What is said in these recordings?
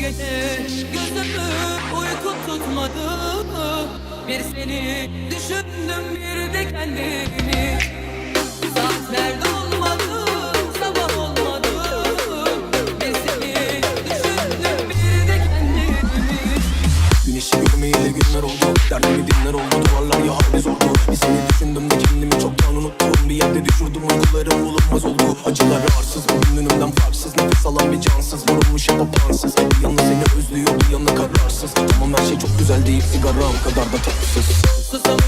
gece gözümü uyku tutmadı. Bir seni düşündüm bir de kendimi. Saatler dolmadı sabah olmadı. Bir seni düşündüm bir de kendimi. Güneşi görmeyeli günler oldu Derdimi dinler oldu duvarlar ya hali zordu. Bir seni düşündüm de kendimi kararsız Tamam her şey çok güzel değil. Sigaram kadar da tatsız Susamışken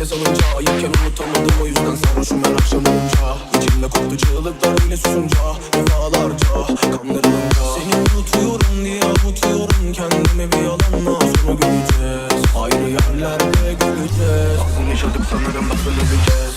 öyle sanınca Ayıkken unutamadım o yüzden sarhoşum her akşam olunca. İçimde koptu çığlıklar öyle susunca Defalarca kanlarımda Seni unutuyorum diye avutuyorum Kendime bir yalanla sonra göreceğiz. Ayrı yerlerde göreceğiz. Bizim yaşadık sanırım öleceğiz Susamış